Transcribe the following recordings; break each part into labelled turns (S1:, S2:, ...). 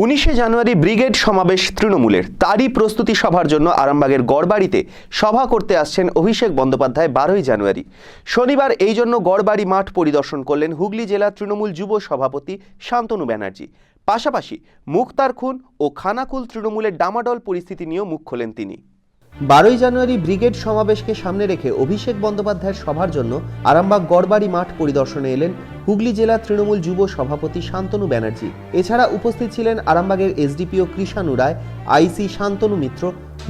S1: উনিশে জানুয়ারি ব্রিগেড সমাবেশ তৃণমূলের। তারই প্রস্তুতি সভার জন্য আরামবাগের গড়বাড়িতে সভা করতে আসছেন অভিষেক বন্দ্যোপাধ্যায় বারোই জানুয়ারি। শনিবার এই জন্য গড়বাড়ি মাঠ পরিদর্শন করলেন হুগলি জেলা তৃণমূল যুব সভাপতি শান্তনু ব্যানার্জি। পাশাপাশি মুক্তার খুন ও খানাকুল তৃণমূলের ডামাডল পরিস্থিতি নিয়েও মুখ খোলেন তিনি। বারোই জানুয়ারি ব্রিগেড সমাবেশকে সামনে রেখে অভিষেক বন্দ্যোপাধ্যায়ের সভার জন্য আরামবাগ গড়বাড়ি মাঠ পরিদর্শনে এলেন হুগলি জেলা তৃণমূল যুব সভাপতি শান্তনু ব্যানার্জি। এছাড়া উপস্থিত ছিলেন আরামবাগের এসডিপিও কৃষানু রায়, আইসি শান্তনু মিত্র,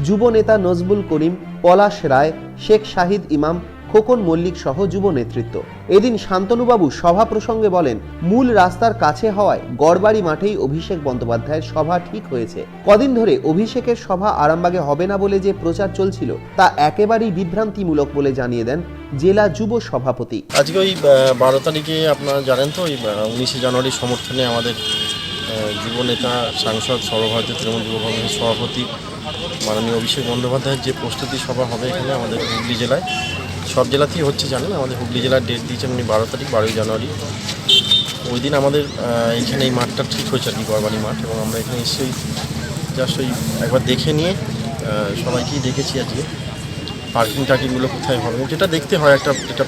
S1: যুব নেতা নজবুল করিম, পলাশ রায়, শেখ শাহিদ ইমাম খোকন মল্লিক সহ যুব নেতৃত্ব। এদিন শান্তনুবাবু সভা প্রসঙ্গে বলেন, মূল রাস্তার কাছে হওয়ায় গড়বাড়ি মাঠেই অভিষেক বন্দ্যোপাধ্যায়ের সভা ঠিক হয়েছে। কদিন ধরে অভিষেকের সভা আরামবাগে হবে না বলে যে প্রচার চলছিল, তা একেবারেই বিভ্রান্তিমূলক বলে জানিয়ে দেন জেলা যুব সভাপতি।
S2: আজকে ওই বারো তারিখে আপনারা জানেন তো, ওই উনিশে জানুয়ারির সমর্থনে আমাদের যুব নেতা, সাংসদ, সর্বভারতীয় তৃণমূল যুব কংগ্রেসের সভাপতি, মাননীয় অভিষেক বন্দ্যোপাধ্যায়ের যে প্রস্তুতি সভা হবে এখানে আমাদের হুগলি জেলায় সব জেলাতেই হচ্ছে জানেন? আমাদের হুগলি জেলার ডেট দিয়েছেন উনি বারো তারিখ বারোই জানুয়ারি। ওই দিন আমাদের আহ, এইখানে এই মাঠটা ঠিক হয়েছে আর কি গড়বাড়ি মাঠ। এবং আমরা এখানে এসেই জাস্ট ওই একবার দেখে নিয়ে সবাইকেই দেখেছি আজকে পার্কিং টার্কিংগুলো কোথায় হবে। যেটা দেখতে হয় একটা একটা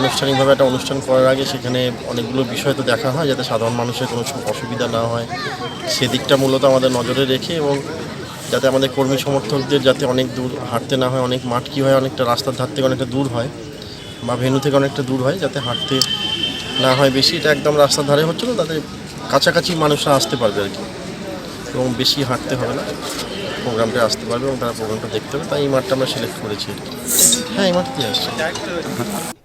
S2: আনুষ্ঠানিকভাবে একটা অনুষ্ঠান করার আগে সেখানে অনেকগুলো বিষয় তো দেখা হয় যাতে সাধারণ মানুষের কোনো অসুবিধা না হয়। সেদিকটা মূলত আমাদের নজরে রেখে এবং যাতে আমাদের কর্মী সমর্থকদের যাতে অনেক দূর হাঁটতে না হয়, অনেক মাঠ কী হয়, অনেকটা রাস্তার ধার থেকে অনেকটা দূর হয় বা ভেনু থেকে অনেকটা দূর হয় যাতে হাঁটতে না হয় বেশি। এটা একদম রাস্তার ধারে হচ্ছে না তাতে কাছাকাছি মানুষরা আসতে পারবে আর কি। এবং বেশি হাঁটতে হবে না, প্রোগ্রামটা আসতে পারবে এবং তারা প্রোগ্রামটা দেখতে হবে। তাই এই মাঠটা আমরা সিলেক্ট করেছি হ্যাঁ এই মাঠতেই আসছে।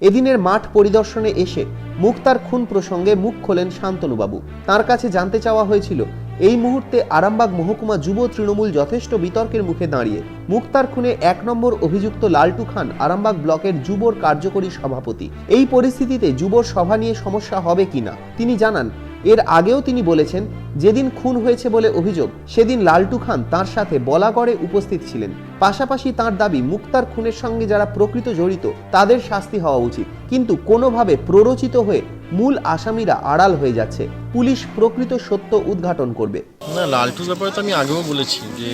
S1: এদিনের মাঠ পরিদর্শনে এসে মুক্তার খুন প্রসঙ্গে মুখ খোলেন শান্তনুবাবু। তার কাছে জানতে চাওয়া হয়েছিল এই মুহূর্তে আরামবাগ মহকুমা যুব তৃণমূল যথেষ্ট বিতর্কের মুখে দাঁড়িয়ে। মুক্তার খুনে এক নম্বর অভিযুক্ত লালটু খান আরামবাগ ব্লকের যুবর কার্যকরী সভাপতি। এই পরিস্থিতিতে যুবর সভা নিয়ে সমস্যা হবে কিনা? তিনি জানান, এর আগেও তিনি বলেছেন, যেদিন খুন হয়েছে বলে অভিযোগ, সেদিন লালটু খান তার সাথে বলাগড়ে উপস্থিত ছিলেন। পাশাপাশি তার দাবি, মুক্তার খুনের সঙ্গে যারা প্রকৃত জড়িত, তাদের শাস্তি হওয়া উচিত। কিন্তু কোনোভাবে প্ররোচিত হয়ে মূল আসামিরা আড়াল হয়ে যাচ্ছে। পুলিশ প্রকৃত সত্য উদ্ঘাটন করবে।
S2: না, লালটুর ব্যাপারে তো আমি আগেও বলেছি যে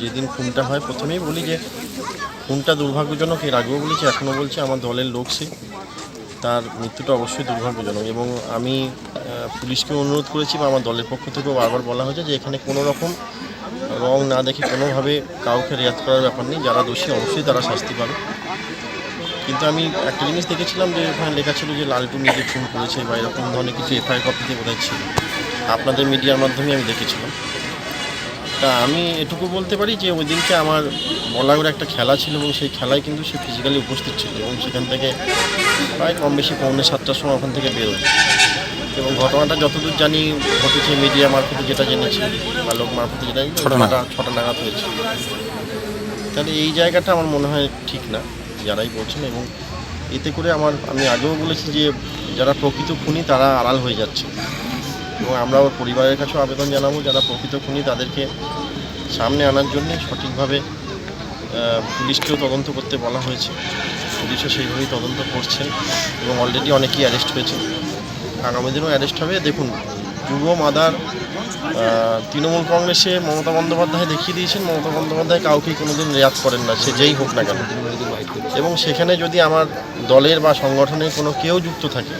S2: যেদিন খুনটা হয় প্রথমেই বলি যে, খুনটা দুর্ভাগ্যজনক, এর আগেও বলেছি, এখনও বলছি, আমার দলের লোক সে। তার মৃত্যুটা অবশ্যই দুর্ভাগ্যজনক এবং আমি পুলিশকে অনুরোধ করেছি বা আমার দলের পক্ষ থেকেও বারবার বলা হয়েছে যে, এখানে কোনো রকম রং না দেখে কোনোভাবে কাউকে রেয়াত করার ব্যাপার নেই। যারা দোষী, অবশ্যই তারা শাস্তি পাবে। কিন্তু আমি একটা জিনিস দেখেছিলাম যে ওখানে লেখা ছিল যে লালটু নিজে খুন করেছে বা এরকম ধরনের কিছু এফআইআর কপিতে বোধহয় ছিল। আপনাদের মিডিয়ার মাধ্যমে আমি দেখেছিলাম। তা আমি এটুকু বলতে পারি যে ওই দিনকে আমার বলাগড়ে একটা খেলা ছিল এবং সেই খেলায় কিন্তু সে ফিজিক্যালি উপস্থিত ছিল এবং সেখান থেকে প্রায় কম বেশি পৌনে সাতটার সময় ওখান থেকে বেরোয়। এবং ঘটনাটা যতদূর জানি ঘটেছে মিডিয়া মারফতে যেটা জেনেছি বা লোক মারফতে যেটা ছটা ছটা নাগাদ হয়েছে। তাহলে এই জায়গাটা আমার মনে হয় ঠিক না। যারাই বলছেন এবং এতে করে আমার, আমি আগেও বলেছি যে যারা প্রকৃত খুনি তারা আড়াল হয়ে যাচ্ছে। এবং আমরা ওর পরিবারের কাছেও আবেদন জানাব, যারা প্রকৃত খুনি তাদেরকে সামনে আনার জন্য সঠিকভাবে পুলিশকেও তদন্ত করতে বলা হয়েছে। পুলিশও সেইভাবেই তদন্ত করছেন এবং অলরেডি অনেকেই অ্যারেস্ট হয়েছে আগামী দিনেও অ্যারেস্ট হবে। দেখুন যুব মাদার তৃণমূল কংগ্রেসে মমতা বন্দ্যোপাধ্যায় দেখিয়ে দিয়েছেন। মমতা বন্দ্যোপাধ্যায় কাউকেই কোনোদিন রেয়াত করেন না, সে যেই হোক না কেন। এবং সেখানে যদি আমার দলের বা সংগঠনের কোনো কেউ যুক্ত থাকে,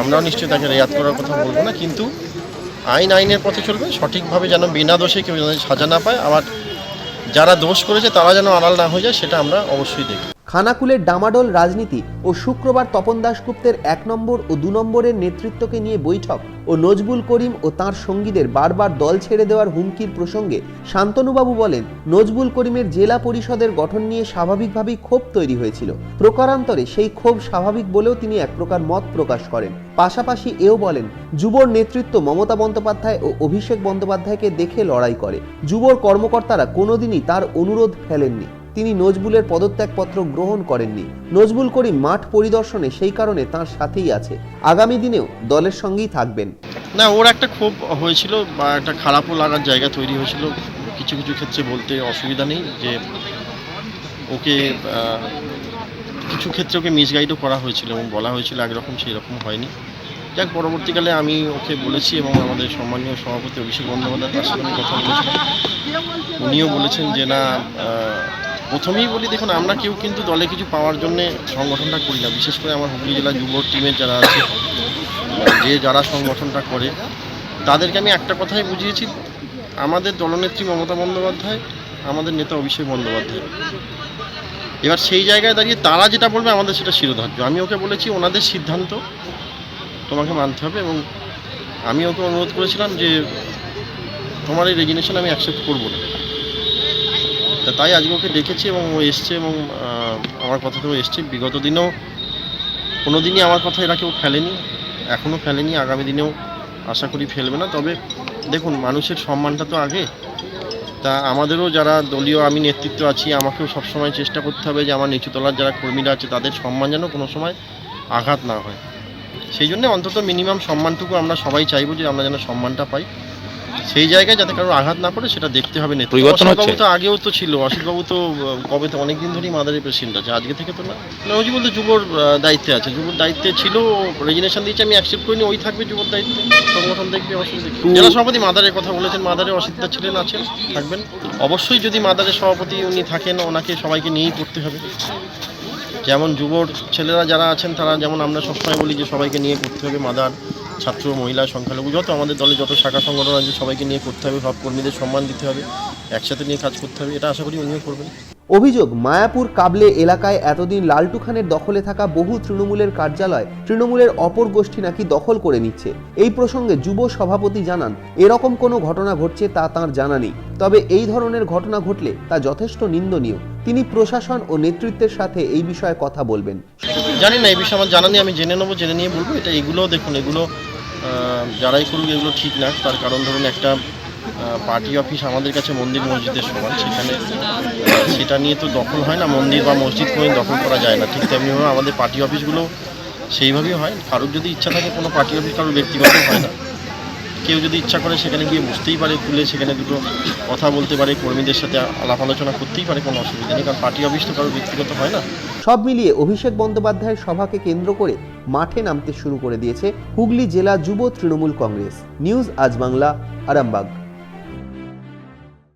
S2: আমরাও নিশ্চয়ই তাকে রেয়াত করার কথা বলব না, কিন্তু আইন আইনের পথে চলবে, সঠিকভাবে যেন বিনা দোষে কেউ যেন সাজা না পায়। আবার যারা দোষ করেছে, তারা যেন আড়াল না হয়ে যায়, সেটা আমরা অবশ্যই দেখব।
S1: খানাকুলের ডামাডোল রাজনীতি ও শুক্রবার তপন দাশগুপ্তের এক নম্বর ও দু নম্বরের নেতৃত্বকে নিয়ে বৈঠক ও নজবুল করিম ও তার সঙ্গীদের বারবার দল ছেড়ে দেওয়ার হুমকির প্রসঙ্গে শান্তনুবাবু বলেন, নজবুল করিমের জেলা পরিষদের গঠন নিয়ে স্বাভাবিকভাবেই ক্ষোভ তৈরি হয়েছিল। প্রকারান্তরে সেই ক্ষোভ স্বাভাবিক বলেও তিনি এক প্রকার মত প্রকাশ করেন। পাশাপাশি এও বলেন, যুবর নেতৃত্ব মমতা বন্দ্যোপাধ্যায় ও অভিষেক বন্দ্যোপাধ্যায়কে দেখে লড়াই করে। যুবর কর্মকর্তারা কোনোদিনই তার অনুরোধ ফেলেননি। তিনি নজবুলের পদত্যাগপত্র গ্রহণ করেননি। নজবুল করিম মাঠ পরিদর্শনে সেই কারণে তার সাথেই আছে। আগামী দিনেও দলের সঙ্গেই থাকবেন।
S2: না, ওর একটা ক্ষোভ হয়েছিল, বা একটা খারাপও লাগার জায়গা তৈরি হয়েছিল কিছু কিছু ক্ষেত্রে বলতে অসুবিধা নেই যে ওকে কিছু ক্ষেত্রে ওকে মিসগাইডও করা হয়েছিল এবং বলা হয়েছিল একরকম সেই রকম হয়নি। যাক, পরবর্তীকালে আমি ওকে বলেছি এবং আমাদের সম্মানীয় সভাপতি অভিষেক বন্দ্যোপাধ্যায় তার সাথে আমি কথা বলেছিলাম উনিও বলেছেন যে না প্রথমেই বলি, দেখুন, আমরা কেউ কিন্তু দলে কিছু পাওয়ার জন্য সংগঠনটা করি না। বিশেষ করে আমার হুগলি জেলা যুব টিমের যারা আছে, যে যারা সংগঠনটা করে, তাদেরকে আমি একটা কথাই বুঝিয়েছি। আমাদের দলনেত্রী মমতা বন্দ্যোপাধ্যায়, আমাদের নেতা অভিষেক বন্দ্যোপাধ্যায়। এবার সেই জায়গায় দাঁড়িয়ে তারা যেটা বলবে, আমাদের সেটা শিরোধার্য। আমি ওকে বলেছি, ওনাদের সিদ্ধান্ত তোমাকে মানতে হবে এবং আমি ওকে অনুরোধ করেছিলাম যে, তোমার এই রেজিনেশন আমি অ্যাকসেপ্ট করব না। তা তাই আজকে ওকে ডেকেছি এবং ও এসছে এবং আমার কথাতেও এসছে। বিগত দিনেও, কোনো দিনই আমার কথা এরা কেউ ফেলেনি এখনও ফেলেনি, আগামী দিনেও আশা করি ফেলবে না। তবে দেখুন, মানুষের সম্মানটা তো আগে। তা আমাদেরও যারা দলীয় আমি নেতৃত্ব আছি, আমাকেও সবসময় চেষ্টা করতে হবে যে আমার নিচুতলার যারা কর্মীরা আছে, তাদের সম্মান যেন কোনো সময় আঘাত না হয়। সেই জন্য অন্তত মিনিমাম সম্মানটুকু আমরা সবাই চাইব যে আমরা যেন সম্মানটা পাই। সেই জায়গায় যাতে কারও আঘাত না পড়ে সেটা দেখতে হবে নেতৃত্ব।
S3: পরিবর্তন হচ্ছে?
S2: তো আগেও তো ছিল অসিতবাবু তো কবে তো অনেকদিন ধরেই মাদারের প্রেসিডেন্ট আছে। আজকে থেকে তো না না ওই যে বলতে যুবর দায়িত্বে আছে। যুবর দায়িত্বে ছিল রেজিনেশন দিয়েছে আমি অ্যাকসেপ্ট করিনি ওই থাকবে যুবর দায়িত্বে। সংগঠন দেখবে অসুবিধা? জেলা সভাপতি মাদারের কথা বলেছেন মাদারে অসিতদা ছিলেন আছেন থাকবেন। অবশ্যই যদি মাদারের সভাপতি উনি থাকেন ওনাকে সবাইকে নিয়েই করতে হবে। যেমন যুবর ছেলেরা যারা আছেন তারা যেমন আমরা সবসময় বলি যে সবাইকে নিয়ে করতে হবে মাদার। ছাত্র, মহিলা, সংখ্যালঘু, যত আমাদের দলে যত শাখা সংগঠন আছে, সবাইকে নিয়ে করতে হবে, সব কর্মীদের সম্মান দিতে হবে, একসাথে নিয়ে কাজ করতে হবে, এটা আশা করি উনিও করবেন।
S1: অভিযোগ, মায়াপুর কাবলে এলাকায় এতদিন লালটু খানের দখলে থাকা বহু তৃণমূলের কার্যালয় তৃণমূলের অপর গোষ্ঠী নাকি দখল করে নিচ্ছে। এই প্রসঙ্গে যুব সভাপতি জানান, এরকম কোনো ঘটনা ঘটছে তা তাঁর জানা নেই। তবে এই ধরনের ঘটনা ঘটলে তা যথেষ্ট নিন্দনীয়। তিনি প্রশাসন ও নেতৃত্বের সাথে এই বিষয়ে কথা বলবেন।
S2: জানি না, এই বিষয়ে আমার জানা নেই, আমি জেনে নেব, জেনে নিয়ে বলব। এটা এগুলোও দেখুন, এগুলো যারাই করুক এগুলো ঠিক না, তার কারণ ধরুন একটা পার্টি অফিস আমাদের কাছে মন্দির মসজিদের সমান, সেখানে সেটা নিয়ে তো দখল হয় না, মন্দির বা মসজিদ কোনো দখল করা যায় না। ঠিক তেমনিভাবে আমাদের পার্টি অফিসগুলো সেইভাবেই হয়, কারোর যদি ইচ্ছা থাকে কোনো পার্টি অফিস, কারোর ব্যক্তিগত হয় না। কেউ যদি ইচ্ছা করে সেখানে গিয়ে বুঝতেই পারে খুলে সেখানে দুটো কথা বলতে পারে, কর্মীদের সাথে আলাপ আলোচনা করতেই পারে, কোনো অসুবিধা নেই, কারণ পার্টি অফিস তো কারও ব্যক্তিগত হয় না।
S1: সব মিলিয়ে অভিষেক বন্দ্যোপাধ্যায়ের সভাকে কেন্দ্র করে মাঠে নামতে শুরু করে দিয়েছে হুগলি জেলা যুব তৃণমূল কংগ্রেস। নিউজ আজ বাংলা, আরামবাগ।